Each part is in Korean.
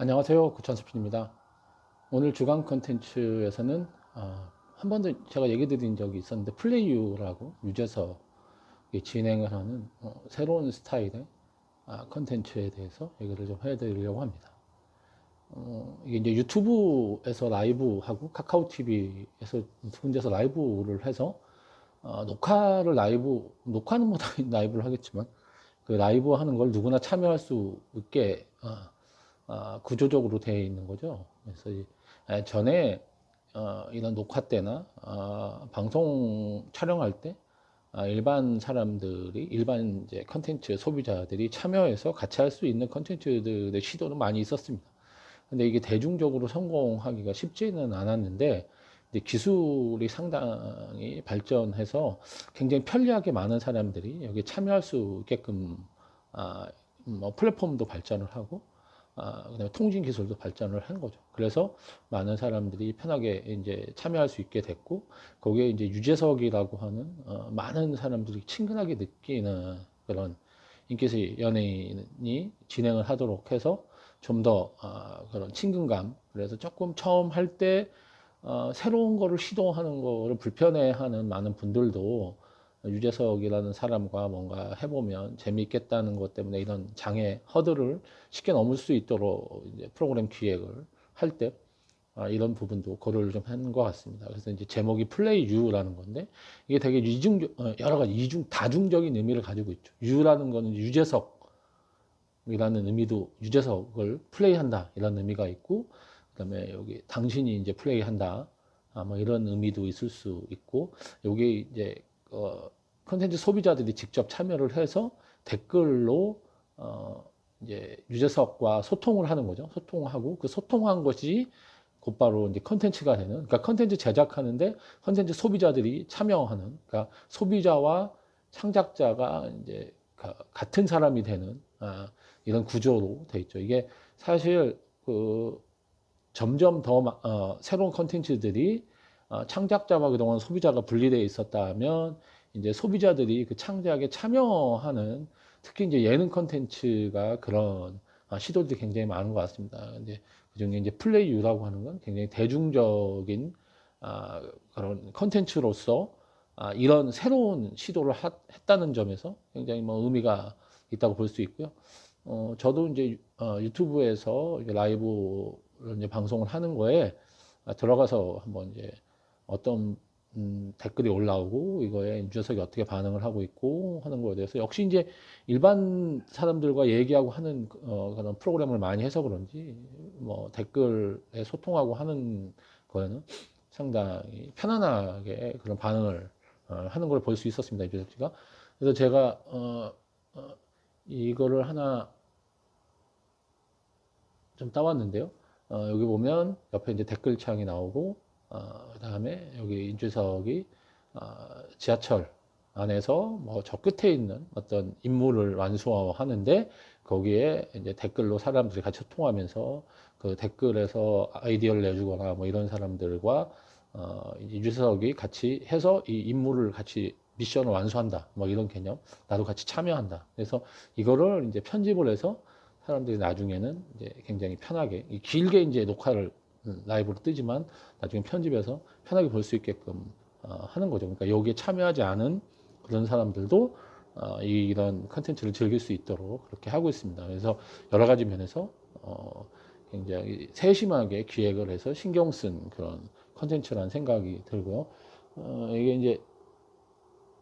안녕하세요. 구천스핀입니다. 오늘 주간 컨텐츠에서는 어, 한 번도 제가 얘기 드린 적이 있었는데 플레이유라고 유재석이 진행을 하는 어, 새로운 스타일의 아, 컨텐츠에 대해서 얘기를 좀 해드리려고 합니다. 어, 이게 이제 유튜브에서 라이브하고 카카오 TV에서 혼자서 라이브를 해서 어, 녹화를 라이브 녹화는 뭐 라이브를 하겠지만 그 라이브 하는 걸 누구나 참여할 수 있게 어, 어, 구조적으로 되어 있는 거죠. 그래서 이- 에, 전에 어, 이런 녹화 때나 어, 방송 촬영할 때 아, 일반 사람들이 일반 이제 컨텐츠 소비자들이 참여해서 같이 할 수 있는 컨텐츠들의 시도는 많이 있었습니다. 근데 이게 대중적으로 성공하기가 쉽지는 않았는데 이제 기술이 상당히 발전해서 굉장히 편리하게 많은 사람들이 여기 참여할 수 있게끔 아, 뭐 플랫폼도 발전을 하고 아, 그다음에 통신 기술도 발전을 한 거죠. 그래서 많은 사람들이 편하게 이제 참여할 수 있게 됐고 거기에 이제 유재석이라고 하는 어, 많은 사람들이 친근하게 느끼는 그런 인기세 연예인이 진행을 하도록 해서 좀더 아, 그런 친근감 그래서 조금 처음 할때 어, 새로운 거를 시도하는 거를 불편해하는 많은 분들도 유재석이라는 사람과 뭔가 해보면 재미있겠다는 것 때문에 이런 장애 허들을 쉽게 넘을 수 있도록 프로그램 기획을 할때 아, 이런 부분도 고려를 좀 한 것 같습니다. 그래서 이제 제목이 플레이 유라는 건데 이게 되게 이중 어, 여러 가지 이중 다중적인 의미를 가지고 있죠. 유라는 거는 유재석이라는 의미도 유재석을 플레이한다 이런 의미가 있고 그다음에 여기 당신이 이제 플레이한다 아, 뭐 이런 의미도 있을 수 있고 여기 이제 어, 컨텐츠 소비자들이 직접 참여를 해서 댓글로 어, 이제 유재석과 소통을 하는 거죠. 소통하고 그 소통한 것이 곧바로 이제 컨텐츠가 되는 그러니까 컨텐츠 제작하는데 컨텐츠 소비자들이 참여하는 그러니까 소비자와 창작자가 이제 가- 같은 사람이 되는 아, 이런 구조로 돼 있죠. 이게 사실 그 점점 더 마- 어, 새로운 컨텐츠들이 어, 창작자와 그동안 소비자가 분리되어 있었다면 이제 소비자들이 그 창작에 참여하는 특히 이제 예능 컨텐츠가 그런 아, 시도들이 굉장히 많은 것 같습니다. 근데 그중에 이제 플레이유라고 하는 건 굉장히 대중적인 아, 그런 컨텐츠로서 아, 이런 새로운 시도를 하- 했다는 점에서 굉장히 뭐 의미가 있다고 볼 수 있고요. 어, 저도 이제 유- 어, 유튜브에서 이제 라이브를 이제 방송을 하는 거에 아, 들어가서 한번 이제 어떤 음, 댓글이 올라오고 이거에 유재석이 어떻게 반응을 하고 있고 하는 거에 대해서 역시 이제 일반 사람들과 얘기하고 하는 어, 그런 프로그램을 많이 해서 그런지 뭐 댓글에 소통하고 하는 거에는 상당히 편안하게 그런 반응을 어, 하는 걸 볼 수 있었습니다 유재석 씨가 그래서 제가 어, 어, 이거를 하나 좀 따왔는데요. 어, 여기 보면 옆에 이제 댓글창이 나오고, 어, 그 다음에 여기 인주석이 어, 지하철 안에서 뭐 저 끝에 있는 어떤 임무를 완수하는데 거기에 이제 댓글로 사람들이 같이 소통하면서 그 댓글에서 아이디어를 내주거나 뭐 이런 사람들과 어, 유재석이 같이 해서 이 임무를 같이 미션을 완수한다. 뭐 이런 개념. 나도 같이 참여한다. 그래서 이거를 이제 편집을 해서 사람들이 나중에는 이제 굉장히 편하게 이 길게 이제 녹화를 음, 라이브로 뜨지만 나중에 편집해서 편하게 볼 수 있게끔 어, 하는 거죠. 그러니까 여기에 참여하지 않은 그런 사람들도 어, 이- 이런 컨텐츠를 즐길 수 있도록 그렇게 하고 있습니다. 그래서 여러 가지 면에서 어, 굉장히 세심하게 기획을 해서 신경 쓴 그런 컨텐츠라는 생각이 들고요. 어, 이게 이제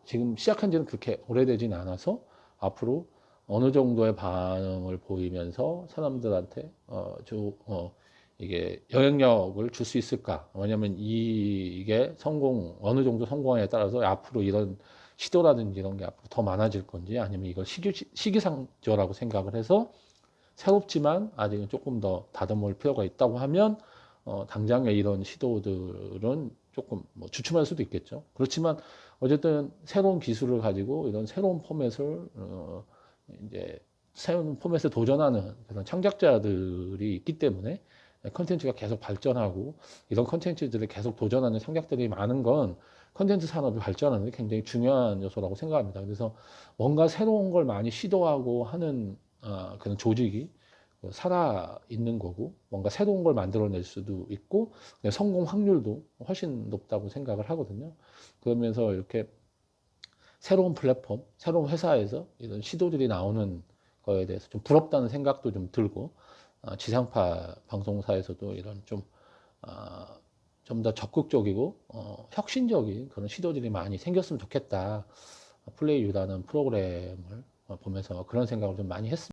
지금 시작한 지는 그렇게 오래되진 않아서 앞으로 어느 정도의 반응을 보이면서 사람들한테 어, 저, 어, 이게 영향력을 줄 수 있을까? 왜냐하면 이, 이게 성공 어느 정도 성공에 따라서 앞으로 이런 시도라든지 이런 게 앞으로 더 많아질 건지 아니면 이걸 시기, 시기상조라고 생각을 해서 새롭지만 아직은 조금 더 다듬을 필요가 있다고 하면 어, 당장의 이런 시도들은 조금 뭐 주춤할 수도 있겠죠. 그렇지만 어쨌든 새로운 기술을 가지고 이런 새로운 포맷을 어, 이제 새로운 포맷에 도전하는 그런 창작자들이 있기 때문에 컨텐츠가 계속 발전하고 이런 컨텐츠들을 계속 도전하는 창작들이 많은 건 컨텐츠 산업이 발전하는 데 굉장히 중요한 요소라고 생각합니다. 그래서 뭔가 새로운 걸 많이 시도하고 하는 어, 그런 조직이 그 살아 있는 거고 뭔가 새로운 걸 만들어낼 수도 있고 성공 확률도 훨씬 높다고 생각을 하거든요. 그러면서 이렇게 새로운 플랫폼, 새로운 회사에서 이런 시도들이 나오는 거에 대해서 좀 부럽다는 생각도 좀 들고 어, 지상파 방송사에서도 이런 좀 어, 좀더 적극적이고 어, 혁신적인 그런 시도들이 많이 생겼으면 좋겠다. 플레이유라는 프로그램을 보면서 그런 생각을 좀 많이 했습니다.